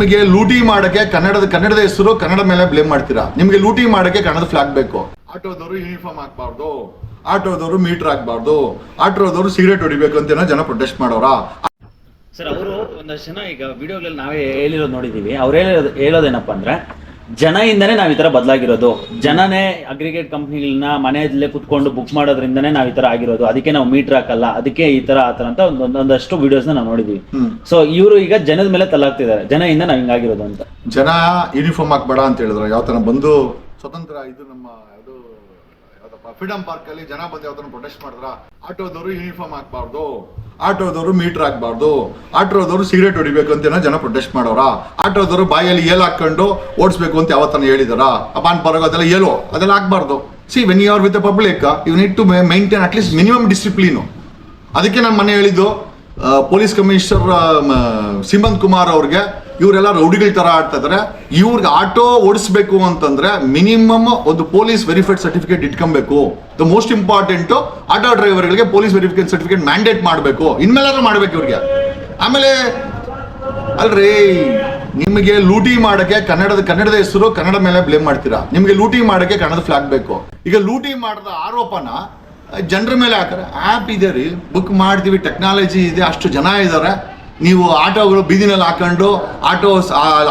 ನಿಮಗೆ ಲೂಟಿ ಮಾಡಕ್ಕೆ ಕನ್ನಡದ ಕನ್ನಡದ ಹೆಸರು ಕನ್ನಡ ಮೇಲೆ ಬ್ಲೇಮ್ ಮಾಡ್ತೀರಾ? ನಿಮಗೆ ಲೂಟಿ ಮಾಡಕ್ಕೆ ಕನ್ನಡದ ಫ್ಲಾಗ್ ಬೇಕು. ಆಟೋದವರು ಯೂನಿಫಾರ್ಮ್ ಹಾಕ್ಬಾರ್ದು. ಆಟೋದವರು ಮೀಟರ್ ಹಾಕ್ಬಾರ್ದು. ಆಟೋದವರು ಸಿಗರೇಟ್ ಹೊಡಿಬೇಕು ಅಂತ ಏನೋ ಜನ ಪ್ರೊಟೆಸ್ಟ್ ಮಾಡೋರಾ. ಸರ್, ಅವರು ಒಂದಷ್ಟು ಜನ ಈಗ ವಿಡಿಯೋಗಳಲ್ಲಿ ನಾವೇ ಹೇಳಿರೋದು ನೋಡಿದೀವಿ. ಅವ್ರು ಹೇಳೋದು ಹೇಳೋದೇನಪ್ಪ ಅಂದ್ರೆ ಜನಯಿಂದನೇ ನಾವು ಈ ತರ ಬದಲಾಗಿರೋದು. ಜನನೇ ಅಗ್ರಿಗೇಟ್ ಕಂಪ್ನಿಗಳನ್ನ ಮನೆಯಲ್ಲೇ ಕುತ್ಕೊಂಡು ಬುಕ್ ಮಾಡೋದ್ರಿಂದನೇ ನಾವು ಈ ತರ ಆಗಿರೋದು. ಅದಕ್ಕೆ ನಾವು ಮೀಟರ್ ಹಾಕಲ್ಲ. ಅದಕ್ಕೆ ಈ ತರ ಆತರ ಅಂತ ಒಂದೊಂದಷ್ಟು ವಿಡಿಯೋಸ್ನ ನಾವು ನೋಡಿದ್ವಿ. ಸೊ ಇವರು ಈಗ ಜನದ ಮೇಲೆ ತಲಾಗ್ತಿದ್ದಾರೆ ಜನಯಿಂದ ನಾವ್ ಹಿಂಗಾಗಿರೋದು ಅಂತ. ಜನ ಯೂನಿಫಾರ್ಮ್ ಹಾಕ್ಬೇಡ ಅಂತ ಹೇಳಿದ್ರು. ಯಾವ ತರ ಬಂದು ಸ್ವತಂತ್ರ ಇದು ನಮ್ಮ ಇದು ಫ್ರೀಡಮ್ ಪಾರ್ಕ್ ಅಲ್ಲಿ ಜನ ಬಂದು ಯಾವ್ದನ್ನು ಪ್ರೊಟೆಸ್ಟ್ ಮಾಡಿದ್ರ, ಆಟೋದವರು ಯೂನಿಫಾರ್ಮ್ ಹಾಕ್ಬಾರ್ದು, ಆಟೋದವರು ಮೀಟರ್ ಹಾಕ್ಬಾರ್ದು, ಆಟೋದವರು ಸಿಗರೇಟ್ ಹೊಡಿಬೇಕು ಅಂತ ಏನೋ ಜನ ಪ್ರೊಟೆಸ್ಟ್ ಮಾಡೋರ? ಆಟೋದವರು ಬಾಯಲ್ಲಿ ಏಲ್ ಹಾಕೊಂಡು ಓಡಿಸ್ಬೇಕು ಅಂತ ಯಾವತ್ತನ ಹೇಳಿದಾರ? ಅಪಾನ್ ಪರಗ ಅದೆಲ್ಲ ಏಲೋ ಅದೆಲ್ಲ ಹಾಕ್ಬಾರ್ದು. See when you are with public you need to maintain at least minimum discipline ಅದಕ್ಕೆ ನಾನು ಮನೆ ಹೇಳಿದ್ದು ಪೊಲೀಸ್ ಕಮಿಷನರ್ ಸಿಮಂತ್ ಕುಮಾರ್ ಅವ್ರಿಗೆ ಇವರೆಲ್ಲ ರೌಡಿಗಳ ತರ ಆಡ್ತಾ ಇದಾರೆ. ಇವ್ರಿಗೆ ಆಟೋ ಓಡಿಸ್ಬೇಕು ಅಂತಂದ್ರೆ ಮಿನಿಮಮ್ ಒಂದು ಪೊಲೀಸ್ ವೆರಿಫೈಡ್ ಸರ್ಟಿಫಿಕೇಟ್ ಇಟ್ಕೊಬೇಕು. ದ ಮೋಸ್ಟ್ ಇಂಪಾರ್ಟೆಂಟ್ ಆಟೋ ಡ್ರೈವರ್ಗಳಿಗೆ ಪೊಲೀಸ್ ವೆರಿಫಿಕೇಟ್ ಸರ್ಟಿಫಿಕೇಟ್ ಮ್ಯಾಂಡೇಟ್ ಮಾಡಬೇಕು. ಇನ್ಮೇಲಾದ್ರೂ ಮಾಡ್ಬೇಕು ಇವ್ರಿಗೆ. ಆಮೇಲೆ, ಅಲ್ರಿ, ನಿಮಗೆ ಲೂಟಿ ಮಾಡಕ್ಕೆ ಕನ್ನಡದ ಕನ್ನಡದ ಹೆಸರು, ಕನ್ನಡ ಮೇಲೆ ಬ್ಲೇಮ್ ಮಾಡ್ತೀರಾ? ನಿಮಗೆ ಲೂಟಿ ಮಾಡಕ್ಕೆ ಕನ್ನಡದ ಫ್ಲಾಗ್ ಬೇಕು. ಈಗ ಲೂಟಿ ಮಾಡಿದ ಆರೋಪನ ಜನರ ಮೇಲೆ ಹಾಕರೆ. ಆ್ಯಪ್ ಇದೆ ರೀ. ಬುಕ್ ಮಾಡ್ತೀವಿ ಟೆಕ್ನಾಲಜಿ ಇದೆ, ಅಷ್ಟು ಜನ ಇದ್ದಾರೆ ನೀವು ಆಟೋಗಳು ಬೀದಿನಲ್ಲಿ ಹಾಕೊಂಡು ಆಟೋ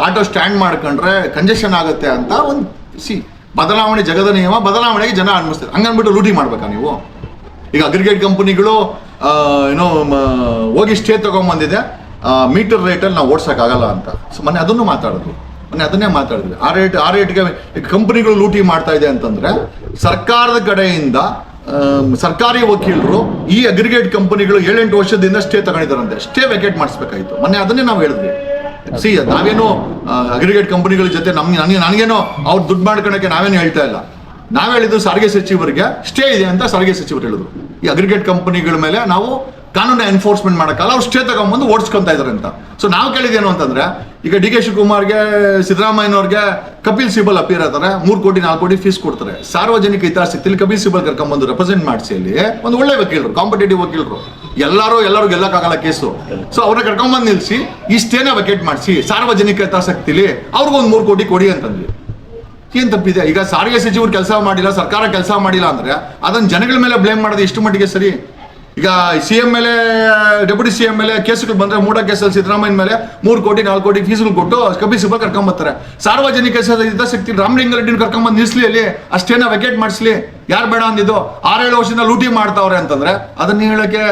ಆಟೋ ಸ್ಟ್ಯಾಂಡ್ ಮಾಡ್ಕೊಂಡ್ರೆ ಕಂಜೆಷನ್ ಆಗುತ್ತೆ ಅಂತ ಒಂದು ಸಿ, ಬದಲಾವಣೆ ಜಗದ ನಿಯಮ, ಬದಲಾವಣೆಗೆ ಜನ ಅನ್ಬಿಸ್ತಾರೆ ಹಂಗನ್ಬಿಟ್ಟು ಲೂಟಿ ಮಾಡ್ಬೇಕಾ ನೀವು? ಈಗ ಅಗ್ರಿಗೇಟ್ ಕಂಪನಿಗಳು ಏನೋ ಹೋಗಿ ಸ್ಟೇ ತಗೊಂಬಂದಿದೆ. ಮೀಟರ್ ರೇಟಲ್ಲಿ ನಾವು ಓಡ್ಸೋಕ್ಕಾಗಲ್ಲ ಅಂತ. ಸೊ, ಮೊನ್ನೆ ಅದನ್ನು ಮಾತಾಡಿದ್ರು. ಮೊನ್ನೆ ಅದನ್ನೇ ಮಾತಾಡಿದ್ವಿ ಆ ರೇಟ್ ಆ ರೇಟ್ಗೆ ಕಂಪನಿಗಳು ಲೂಟಿ ಮಾಡ್ತಾ ಇದೆ ಅಂತಂದ್ರೆ ಸರ್ಕಾರದ ಕಡೆಯಿಂದ ಸರ್ಕಾರಿ ವಕೀಲರು ಈ ಅಗ್ರಿಗೇಟ್ ಕಂಪನಿಗಳು ಏಳೆಂಟು ವರ್ಷದಿಂದ ಸ್ಟೇ ತಗೊಂಡಿದ್ದಾರಂತೆ. ಸ್ಟೇ ವೆಕೇಟ್ ಮಾಡಿಸ್ಬೇಕಾಯ್ತು. ಮೊನ್ನೆ ಅದನ್ನೇ ನಾವು ಹೇಳಿದ್ವಿ. ಸಿ ನಾವೇನು ಅಗ್ರಿಗೇಟ್ ಕಂಪನಿಗಳ ಜೊತೆ ನಮ್ಗೆ, ನನಗೆ, ನನಗೇನೋ ಅವ್ರು ದುಡ್ಡು ಮಾಡ್ಕೊಳಕ್ಕೆ ನಾವೇನು ಹೇಳ್ತಾ ಇಲ್ಲ. ನಾವು ಹೇಳಿದ್ದು ಸಾರಿಗೆ ಸಚಿವರಿಗೆ ಸ್ಟೇ ಇದೆ ಅಂತ ಸಾರಿಗೆ ಸಚಿವರು ಹೇಳಿದ್ರು. ಈ ಅಗ್ರಿಗೇಟ್ ಕಂಪನಿಗಳ ಮೇಲೆ ನಾವು ಕಾನೂನು ಎನ್ಫೋರ್ಸ್ಮೆಂಟ್ ಮಾಡೋಕ್ಕಲ್ಲ, ಅವ್ರು ಸ್ಟೇ ತಗೊಂಬಂದು ಓಡಿಸ್ಕೊಂತ ಇದ್ದಾರೆ ಅಂತ. ಸೊ ನಾವು ಕೇಳಿದೇನು ಅಂತಂದ್ರೆ, ಈಗ ಡಿ ಕೆ ಶಿವಕುಮಾರ್ಗೆ ಸಿದ್ದರಾಮಯ್ಯನವ್ರಿಗೆ ಕಪಿಲ್ ಸಿಬಲ್ ಅಪಿಯರ್ ಆಗ್ತಾರೆ, ಮೂರು ಕೋಟಿ, ನಾಲ್ಕು ಕೋಟಿ ಫೀಸ್ ಕೊಡ್ತಾರೆ. ಸಾರ್ವಜನಿಕ ಹಿತಾಸಕ್ತಿಲಿ ಕಪಿಲ್ ಸಿಬಲ್ ಕರ್ಕೊಂಡ್ಬಂದು ರೆಪ್ರೆಸೆಂಟ್ ಮಾಡಿಸಿ ಅಲ್ಲಿ, ಒಂದು ಒಳ್ಳೆ ವಕೀಲರು ಕಾಂಪಿಟೇಟಿವ್ ವಕೀಲರು. ಎಲ್ಲರೂ ಎಲ್ಲರೂ ಗೆಲ್ಲಕ್ಕಾಗಲ್ಲ ಕೇಸು. ಸೊ ಅವ್ರನ್ನ ಕರ್ಕೊಂಡ್ಬಂದು ನಿಲ್ಸಿ, ಈ ವಕೇಟ್ ಮಾಡಿಸಿ, ಸಾರ್ವಜನಿಕ ಹಿತಾಸಕ್ತಿಲಿ ಅವ್ರಿಗೊಂದು ಮೂರು ಕೋಟಿ ಕೊಡಿ ಅಂತಂದ್ವಿ. ಏನ್ ತಪ್ಪಿದೆ? ಈಗ ಸಾರಿಗೆ ಸಚಿವರು ಕೆಲಸ ಮಾಡಿಲ್ಲ, ಸರ್ಕಾರ ಕೆಲಸ ಮಾಡಿಲ್ಲ ಅಂದ್ರೆ ಅದನ್ನ ಜನಗಳ ಮೇಲೆ ಬ್ಲೇಮ್ ಮಾಡೋದು ಎಷ್ಟು ಮಟ್ಟಿಗೆ ಸರಿ? ಈಗ ಸಿ ಎಂ ಮೇಲೆ ಡೆಪ್ಯೂಟಿ ಸಿ ಎಂ ಮೇಲೆ ಕೇಸುಗಳು ಬಂದ್ರೆ ಮೂಡ ಕೇಸಲ್ಲಿ ಸಿದ್ದರಾಮಯ್ಯ ಮೇಲೆ ಮೂರು ಕೋಟಿ, ನಾಲ್ಕು ಕೋಟಿ ಫೀಸ್ಗಳು ಕೊಟ್ಟು ಕಬಿ ಸುಬ್ಬ ಕರ್ಕೊಂಬರ್ತಾರೆ ಸಾರ್ವಜನಿಕ ಶಕ್ತಿ ರಾಮಲಿಂಗ ರೆಡ್ಡಿ ಕರ್ಕೊಂಬಂದು ನಿಲ್ಸ್ಲಿ ಅಲ್ಲಿ, ಅಷ್ಟೇನ ವೆಕೇಟ್ ಮಾಡಿಸ್ಲಿ. ಯಾರು ಬೇಡ ಅಂದಿದ್ದು? ಆರೇಳು ವರ್ಷದಿಂದ ಲೂಟಿ ಮಾಡ್ತಾವ್ರೆ ಅಂತಂದ್ರೆ ಅದನ್ನ ಹೇಳಕ್ಕೆ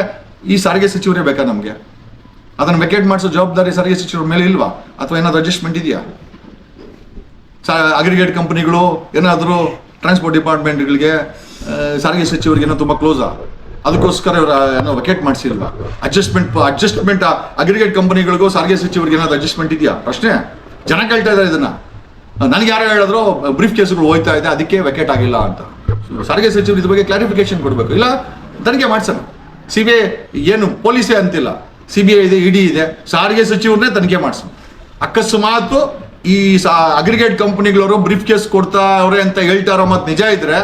ಈ ಸಾರಿಗೆ ಸಚಿವರೇ ಬೇಕಾ ನಮಗೆ? ಅದನ್ನ ವೆಕೇಟ್ ಮಾಡಿಸೋ ಜವಾಬ್ದಾರಿ ಸಾರಿಗೆ ಸಚಿವರ ಮೇಲೆ ಇಲ್ವಾ? ಅಥವಾ ಏನಾದ್ರು ಅಡ್ಜಸ್ಟ್ಮೆಂಟ್ ಇದೆಯಾ? ಅಗ್ರಿಗೇಟ್ ಕಂಪನಿಗಳು ಏನಾದರೂ ಟ್ರಾನ್ಸ್ಪೋರ್ಟ್ ಡಿಪಾರ್ಟ್ಮೆಂಟ್ಗಳಿಗೆ ಸಾರಿಗೆ ಸಚಿವರಿಗೆ ಏನೋ ತುಂಬ ಕ್ಲೋಸಾ ಅದಕ್ಕೋಸ್ಕರ ಇವರ ಏನೋ ವಕೇಟ್ ಮಾಡಿಸಿಲ್ವಾ ಅಡ್ಜಸ್ಟ್ಮೆಂಟ್ ಅಡ್ಜಸ್ಟ್ಮೆಂಟ್ ಅಗ್ರಿಗೇಟ್ ಕಂಪನಿಗಳಿಗೂ ಸಾರಿಗೆ ಸಚಿವರಿಗೆ ಏನಾದ್ರು ಅಡ್ಜಸ್ಟ್ಮೆಂಟ್ ಇದೆಯಾ? ಪ್ರಶ್ನೆ? ಜನ ಕೇಳ್ತಾ ಇದ್ದಾರೆ ಇದನ್ನ. ನನಗೆ ಯಾರು ಹೇಳಿದ್ರು ಬ್ರೀಫ್ ಕೇಸ್ಗಳು ಹೋಯ್ತಾ ಇದೆ, ಅದಕ್ಕೆ ವೆಕೇಟ್ ಆಗಿಲ್ಲ ಅಂತ. ಸಾರಿಗೆ ಸಚಿವರು ಇದ್ರ ಬಗ್ಗೆ ಕ್ಲಾರಿಫಿಕೇಶನ್ ಕೊಡಬೇಕು. ಇಲ್ಲ, ತನಿಖೆ ಮಾಡ್ಸೋಣ ಸಿ ಬಿ ಐ ಏನು ಪೊಲೀಸೇ ಅಂತಿಲ್ಲ. ಸಿ ಬಿ ಐ ಇದೆ ಇಡಿ ಇದೆ. ಸಾರಿಗೆ ಸಚಿವರನ್ನೇ ತನಿಖೆ ಮಾಡಿಸೋಣ ಅಕಸ್ಮಾತ್ ಈ ಅಗ್ರಿಗೇಟ್ ಕಂಪನಿಗಳವರು ಬ್ರೀಫ್ ಕೇಸ್ ಕೊಡ್ತಾ ಅವ್ರೆ ಅಂತ ಹೇಳ್ತಾರೋ ಮತ್ತೆ ನಿಜ ಇದ್ರೆ,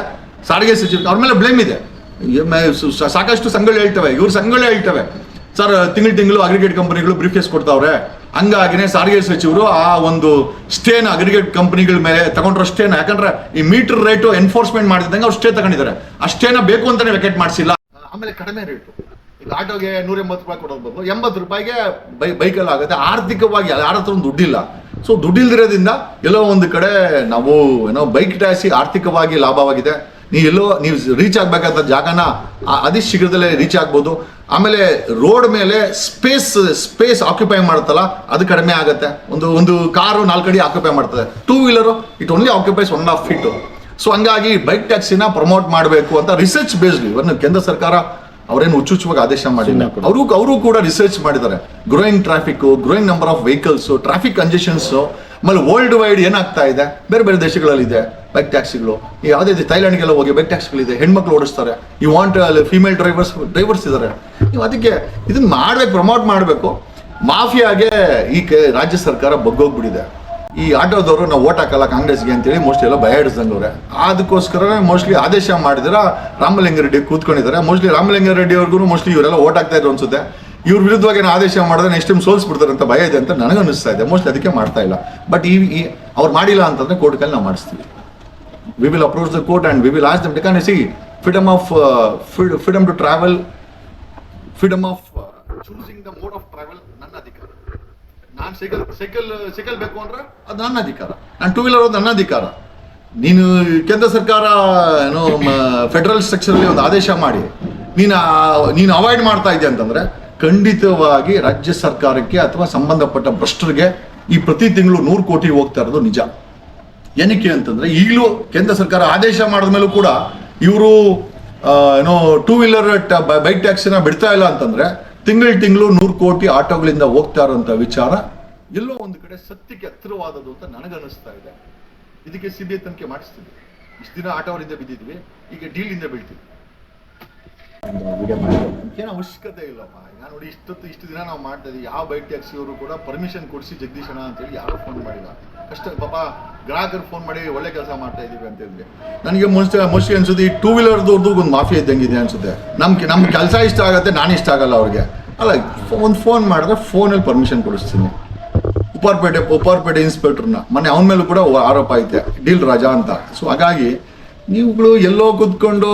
ಸಾರಿಗೆ ಸಚಿವ ಅವ್ರ ಮೇಲೆ ಬ್ಲೇಮ್ ಇದೆ. ಎ- ಐ ಸು- ಸಾಕಷ್ಟು ಸಂಘಗಳು ಹೇಳ್ತವೆ. ಇವ್ರ ಸಂಘಗಳೇ ಹೇಳ್ತವೆ. ಸರ್ ತಿಂಗಳು ತಿಂಗಳು ಅಗ್ರಿಗೇಟ್ ಕಂಪನಿಗಳು ಬ್ರೀಫ್ ಕೇಸ್ ಕೊಡ್ತಾವ್ರೆ. ಹಂಗಾಗಿನೇ ಸಾರಿಗೆ ಸಚಿವರು ಆ ಒಂದು ಸ್ಟೇನ ಅಗ್ರಿಗೇಟ್ ಕಂಪನಿಗಳ ಮೇಲೆ ತಗೊಂಡ್ರೋ ಸ್ಟೇನ ಯಾಕಂದ್ರೆ ಈ ಮೀಟರ್ ರೇಟು ಎನ್ಫೋರ್ಸ್ಮೆಂಟ್ ಮಾಡಿದಂಗೆ ಅವ್ರು ಸ್ಟೇ ತಗೊಂಡಿದ್ದಾರೆ. ಆ ಸ್ಟೇನ ಬೇಕು ಅಂತಾನೆ ವೆಕೆಟ್ ಮಾಡಿಸಿಲ್ಲ. ಆಮೇಲೆ ಕಡಿಮೆ ರೇಟು ಈಗ ಆಟೋಗೆ ನೂರ ಎಂಬತ್ತು ರೂಪಾಯಿ ಕೊಡೋದು ಬದಲು ಎಂಬತ್ತು ರೂಪಾಯಿಗೆ ಬೈ ಬೈಕಲ್ಲಿ ಆಗುತ್ತೆ. ಆರ್ಥಿಕವಾಗಿ ಯಾರ ಹತ್ರ ಒಂದು ದುಡ್ಡಿಲ್ಲ. ಸೊ ದುಡ್ಡಿಲ್ದಿರೋದ್ರಿಂದ ಎಲ್ಲೋ ಒಂದು ಕಡೆ ನಾವು ಏನೋ ಬೈಕ್ ಟ್ಯಾಕ್ಸಿ ಆರ್ಥಿಕವಾಗಿ ಲಾಭವಾಗಿದೆ. ನೀವು ಎಲ್ಲೋ ನೀವು ರೀಚ್ ಆಗಬೇಕಾದ ಜಾಗನ ಆ- ಅತಿ ಶೀಘ್ರದಲ್ಲೇ ರೀಚ್ ಆಗ್ಬೋದು. ಆಮೇಲೆ ರೋಡ್ ಮೇಲೆ ಸ್ಪೇಸ್ ಸ್ಪೇಸ್ ಆಕ್ಯುಪೈ ಮಾಡುತ್ತಲ್ಲ ಅದು ಕಡಿಮೆ ಆಗುತ್ತೆ. ಒಂದು ಒಂದು ಕಾರು ನಾಲ್ಕು ಅಡಿ ಆಕ್ಯುಪೈ ಮಾಡ್ತದೆ. Two wheeler it only occupies one of feet so ಹಂಗಾಗಿ ಬೈಕ್ ಟ್ಯಾಕ್ಸಿನ ಪ್ರಮೋಟ್ ಮಾಡಬೇಕು ಅಂತ ರಿಸರ್ಚ್ ಬೇಸ್ಡ್ ಇವನ್ನ ಕೇಂದ್ರ ಸರ್ಕಾರ ಅವರೇನು ಹುಚ್ಚುಚ್ಚುವಾಗ ಆದೇಶ ಮಾಡಿಲ್ಲ. ಅವರು ಅವರು ಕೂಡ ರಿಸರ್ಚ್ ಮಾಡಿದ್ದಾರೆ. Growing traffic growing number of vehicles traffic congestions ಆಮೇಲೆ ವರ್ಲ್ಡ್ ವೈಡ್ ಏನಾಗ್ತಾ ಇದೆ? ಬೇರೆ ಬೇರೆ ದೇಶಗಳಲ್ಲಿದೆ ಬೈಕ್ ಟ್ಯಾಕ್ಸಿಗಳು ಯಾವುದೇ ಥೈಲ್ಯಾಂಡ್ಗೆಲ್ಲ ಹೋಗಿ ಬೈಕ್ ಟ್ಯಾಕ್ಸಿಗಳಿದೆ ಹೆಣ್ಮಕ್ಳು ಓಡಿಸ್ತಾರೆ. ಈ ವಾಂಟ್ ಅಲ್ಲಿ ಫಿಮೇಲ್ ಡ್ರೈವರ್ಸ್ ಡ್ರೈವರ್ಸ್ ಇದ್ದಾರೆ. ನೀವು ಅದಕ್ಕೆ ಇದನ್ನ ಮಾಡಬೇಕು ಪ್ರಮೋಟ್ ಮಾಡಬೇಕು. ಮಾಫಿಯಾಗೆ ಈ ಕ, ರಾಜ್ಯ ಸರ್ಕಾರ ಬಗ್ಗೋಗ್ಬಿಟ್ಟಿದೆ. ಈ ಆಟೋದವರು ನಾವು ಓಟ್ ಹಾಕಲ್ಲ ಕಾಂಗ್ರೆಸ್ಗೆ ಅಂತೇಳಿ ಮೋಸ್ಟ್ಲಿ ಎಲ್ಲ ಭಯ ಹಿಡಿಸ್ದಂಗವ್ರೆ ಅದಕ್ಕೋಸ್ಕರ ಮೋಸ್ಟ್ಲಿ ಆದೇಶ ಮಾಡಿದ್ರೆ ರಾಮಲಿಂಗ ರೆಡ್ಡಿ ಕೂತ್ಕೊಂಡಿದ್ದಾರೆ. ಮೋಸ್ಟ್ಲಿ ರಾಮಲಿಂಗ ರೆಡ್ಡಿ ಅವ್ರಿಗೂ ಮೋಸ್ಟ್ಲಿ ಇವರೆಲ್ಲ ಓಟ್ ಹಾಕ್ತಾ ಇದ್ರು ಅನ್ಸುತ್ತೆ. ಇವ್ರ ವಿರುದ್ಧವಾಗಿ ಏನೋ ಆದೇಶ ಮಾಡಿದ್ರೆ ನೆಕ್ಸ್ಟ್ ಟೈಮ್ ಸೋಲ್ಸ್ಬಿಡ್ತಾರೆ ಅಂತ ಭಯ ಇದೆ ಅಂತ ನನಗೆ ಅನಿಸ್ತಾ ಇದೆ. ಮೋಸ್ಟ್ಲಿ ಅದಕ್ಕೆ ಮಾಡ್ತಾ ಇಲ್ಲ. ಬಟ್ ಈ ಅವ್ರು ಮಾಡಿಲ್ಲ ಅಂತಂದ್ರೆ ಕೋರ್ಟ್ಗಳಲ್ಲಿ ನಾವು ಮಾಡಿಸ್ತೀವಿ. We will approach the court and we will ask them a see freedom of freedom to travel freedom of choosing the mode of travel ನನ್ನ ಅಧಿಕಾರ. ನಾನು ಸೈಕಲ್ ಸೈಕಲ್ ಸೈಕಲ್ ಬೇಕು ಅಂದ್ರೆ ಅದು ನನ್ನ ಅಧಿಕಾರ. ನಾನು ಟೂ ವೀಲರ್ ಅದು ನನ್ನ ಅಧಿಕಾರ. ನೀನು ಕೇಂದ್ರ ಸರ್ಕಾರ, ಏನು ಫೆಡರಲ್ ಸ್ಟ್ರಕ್ಚರಲ್ಲಿ ಒಂದು ಆದೇಶ ಮಾಡಿ. ನೀನು ನೀನು ಅವಾಯ್ಡ್ ಮಾಡ್ತಾ ಇದೆಯಾ ಅಂತಂದ್ರೆ ಖಂಡಿತವಾಗಿ ರಾಜ್ಯ ಸರ್ಕಾರಕ್ಕೆ ಅಥವಾ ಸಂಬಂಧಪಟ್ಟ ಭ್ರಷ್ಟರಿಗೆ ಈ ಪ್ರತಿ ತಿಂಗಳು ನೂರು ಕೋಟಿ ಹೋಗ್ತಾ ಇರೋದು ನಿಜ. ಏನಕ್ಕೆ ಅಂತಂದ್ರೆ ಈಗಲೂ ಕೇಂದ್ರ ಸರ್ಕಾರ ಆದೇಶ ಮಾಡಿದ ಮೇಲೂ ಕೂಡ ಇವರು ಏನೋ ಟೂ ವೀಲರ್ ಬೈಕ್ ಟ್ಯಾಕ್ಸಿನ ಬಿಡ್ತಾ ಇಲ್ಲ ಅಂತಂದ್ರೆ ತಿಂಗಳು ತಿಂಗಳು ನೂರು ಕೋಟಿ ಆಟೋಗಳಿಂದ ಹೋಗ್ತಾ ಇರೋಂಥ ವಿಚಾರ ಎಲ್ಲೋ ಒಂದು ಕಡೆ ಸತ್ಯಕ್ಕೆ ಹತ್ತಿರವಾದದ್ದು ಅಂತ ನನಗನ್ನಿಸ್ತಾ ಇದೆ. ಇದಕ್ಕೆ ಸಿ ಬಿ ಐ ತನಿಖೆ ಮಾಡಿಸ್ತೀವಿ. ಇಷ್ಟು ದಿನ ಆಟೋಗಳಿಂದ ಬಿದ್ದಿದ್ವಿ, ಈಗ ಡೀಲಿಂದ ಬೀಳ್ತೀವಿ. ಏನು ಅವಶ್ಯಕತೆ ಇಲ್ಲಪ್ಪ. ಈಗ ನೋಡಿ ಇಷ್ಟೊತ್ತು ಇಷ್ಟು ದಿನ ನಾವು ಮಾಡ್ತಾ ಇದ್ದೀವಿ. ಯಾವ ಬೈಕ್ ಟ್ಯಾಕ್ಸಿ ಅವರು ಕೂಡ ಪರ್ಮಿಷನ್ ಕೊಡಿಸಿ ಜಗದೀಶನ ಅಂತೇಳಿ ಯಾರು ಫೋನ್ ಮಾಡಿಲ್ಲ. ಕಷ್ಟ, ಪಾಪ ಗ್ರಾಹಕರು ಫೋನ್ ಮಾಡಿ ಒಳ್ಳೆ ಕೆಲಸ ಮಾಡ್ತಾ ಇದೀವಿ ಅಂತ ಹೇಳಿದ್ವಿ ನನಗೆ ಮುಂಚೆ ಮೋಸ್ಟ್ಲಿ ಅನ್ಸುತ್ತೆ ಈ ಟೂ ವೀಲರ್ದವ್ರದ್ದು ಒಂದು ಮಾಫಿ ಇದ್ದಂಗಿದೆ ಅನ್ಸುತ್ತೆ. ನಮ್ಗೆ ನಮ್ಮ ಕೆಲಸ ಇಷ್ಟ ಆಗುತ್ತೆ, ನಾನು ಇಷ್ಟ ಆಗಲ್ಲ ಅವ್ರಿಗೆ. ಅಲ್ಲ ಒಂದು ಫೋನ್ ಮಾಡಿದ್ರೆ ಫೋನಲ್ಲಿ ಪರ್ಮಿಷನ್ ಕೊಡಿಸ್ತೀನಿ. ಉಪ್ಪಾರ್ಪೇಟೆ ಉಪ್ಪಾರ್ಪೇಟೆ ಇನ್ಸ್ಪೆಕ್ಟ್ರನ್ನ ಮೊನ್ನೆ ಅವನ ಮೇಲೂ ಕೂಡ ಆರೋಪ ಐತೆ, ಡೀಲ್ ರಾಜ ಅಂತ. ಸೊ ಹಾಗಾಗಿ ನೀವುಗಳು ಎಲ್ಲೋ ಕೂತ್ಕೊಂಡು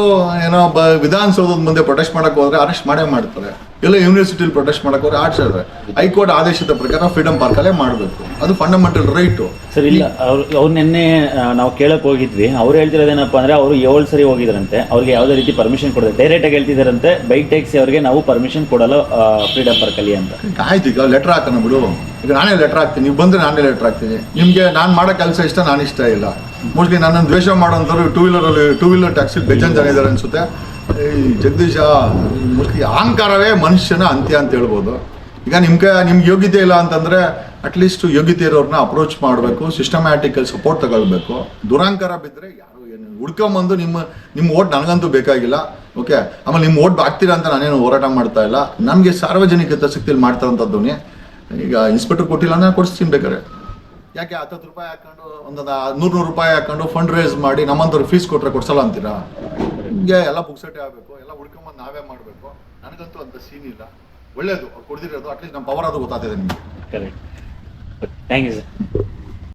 ಏನೋ ಬ ವಿಧಾನಸೌಧದ ಮುಂದೆ ಪ್ರೊಟೆಸ್ಟ್ ಮಾಡಕ್ ಹೋದ್ರೆ ಅರೆಸ್ಟ್ ಮಾಡೇ ಮಾಡ್ತಾರೆ. ಎಲ್ಲ ಯೂನಿವರ್ಸಿಟಿಲಿ ಪ್ರೊಟೆಸ್ಟ್ ಮಾಡಕ್ ಹೋದ್ರೆ ಆಡ್ಸಿದ್ರೆ ಹೈಕೋರ್ಟ್ ಆದೇಶದ ಪ್ರಕಾರ ಫ್ರೀಡಮ್ ಪಾರ್ಕಲ್ಲೇ ಮಾಡಬೇಕು. ಅದು ಫಂಡಮೆಂಟಲ್ ರೈಟು ಸರ್ ಇಲ್ಲ ಅವ್ರು ಅವ್ರು ನಿನ್ನೆ ನಾವು ಕೇಳಕ್ ಹೋಗಿದ್ವಿ. ಅವ್ರು ಹೇಳ್ತಿರೋದೇನಪ್ಪ ಅಂದ್ರೆ ಅವರು ಏಳು ಸರಿ ಹೋಗಿದ್ರಂತೆ. ಅವ್ರಿಗೆ ಯಾವುದೇ ರೀತಿ ಪರ್ಮಿಷನ್ ಕೊಡೋದು ಡೈರೆಕ್ಟ್ ಆಗಿ ಹೇಳ್ತಿದಾರಂತೆ ಬೈಕ್ ಟ್ಯಾಕ್ಸಿ ಅವ್ರಿಗೆ ನಾವು ಪರ್ಮಿಷನ್ ಕೊಡಲ್ಲ ಫ್ರೀಡಮ್ ಪಾರ್ಕಲ್ಲಿ ಅಂತ. ಆಯ್ತು ಈಗ ಲೆಟರ್ ಹಾಕೋಣ ಬಿಡು. ಈಗ ನಾನೇ ಲೆಟರ್ ಹಾಕ್ತೀನಿ. ನೀವು ಬಂದ್ರೆ ನಾನೇ ಲೆಟರ್ ಹಾಕ್ತೀನಿ. ನಿಮಗೆ ನಾನು ಮಾಡೋ ಕೆಲಸ ಇಷ್ಟ ನಾನು ಇಷ್ಟ ಇಲ್ಲ. ಮೋಸ್ಟ್ಲಿ ನನ್ನನ್ನು ದ್ವೇಷ ಮಾಡೋಂಥವ್ರು ಟೂ ವೀಲರಲ್ಲಿ ಟೂ ವೀಲರ್ ಟ್ಯಾಕ್ಸಿ ಬೇಜಾನ್ ಜನ ಇದ್ದಾರೆ ಅನ್ಸುತ್ತೆ. ಈ ಜಗದೀಶ ಮೋಸ್ಟ್ಲಿ ಅಹಂಕಾರವೇ ಮನುಷ್ಯನ ಅಂತ್ಯ ಅಂತ ಹೇಳ್ಬೋದು. ಈಗ ನಿಮ್ಗೆ ನಿಮ್ಗೆ ಯೋಗ್ಯತೆ ಇಲ್ಲ ಅಂತಂದ್ರೆ ಅಟ್ಲೀಸ್ಟ್ ಯೋಗ್ಯತೆ ಇರೋರನ್ನ ಅಪ್ರೋಚ್ ಮಾಡಬೇಕು ಸಿಸ್ಟಮ್ಯಾಟಿಕಲ್ ಸಪೋರ್ಟ್ ತಗೊಳ್ಬೇಕು. ದುರಾಂಕಾರ ಬಿದ್ದರೆ ಯಾರು ಏನು ಹುಡ್ಕೊಂಬಂದು ನಿಮ್ಮ ನಿಮ್ಮ ಓಟ್ ನನಗಂತೂ ಬೇಕಾಗಿಲ್ಲ ಓಕೆ ಆಮೇಲೆ ನಿಮ್ಮ ಓಟ್ ಹಾಕ್ತೀರಾ ಅಂತ ನಾನೇನು ಹೋರಾಟ ಮಾಡ್ತಾ ಇಲ್ಲ. ನಮಗೆ ಸಾರ್ವಜನಿಕ ಹಿತಾಸಕ್ತಿಯಲ್ಲಿ ಮಾಡ್ತಾರಂಥದ್ದು ಈಗ ಇನ್ಸ್ಪೆಕ್ಟರ್ ಕೊಟ್ಟಿಲ್ಲ ನಾನು ಕೊಡಿಸ್ತೀನಿ ಬೇಕಾರೆ ಯಾಕೆ ಹತ್ತತ್ತು ರೂಪಾಯಿ ಹಾಕೊಂಡು, ಒಂದೊಂದು ನೂರು ನೂರು ರೂಪಾಯಿ ಹಾಕೊಂಡು ಫಂಡ್ ರೈಸ್ ಮಾಡಿ ನಮ್ಮಂಥವ್ರು ಫೀಸ್ ಕೊಟ್ಟರೆ ಕೊಡ್ಸಲ್ಲ ಅಂತೀರಾ? ಹಿಂಗೆ ಎಲ್ಲ ಬುಕ್ಸಟ್ಟೆ ಆಗಬೇಕು, ಎಲ್ಲ ಹುಡ್ಕೊಂಬಂದು ನಾವೇ ಮಾಡಬೇಕು. ನನಗಂತೂ ಅಂತ ಸೀನ್ ಇಲ್ಲ. ಒಳ್ಳೇದು, ಅವ್ರು ಕೊಡ್ದಿರೋದು ಅಟ್ಲೀಸ್ಟ್ ನಮ್ಮ ಪವರ್ ಅದು ಗೊತ್ತಾಗ್ತದೆ ನಿಮಗೆ. Correct thank you sir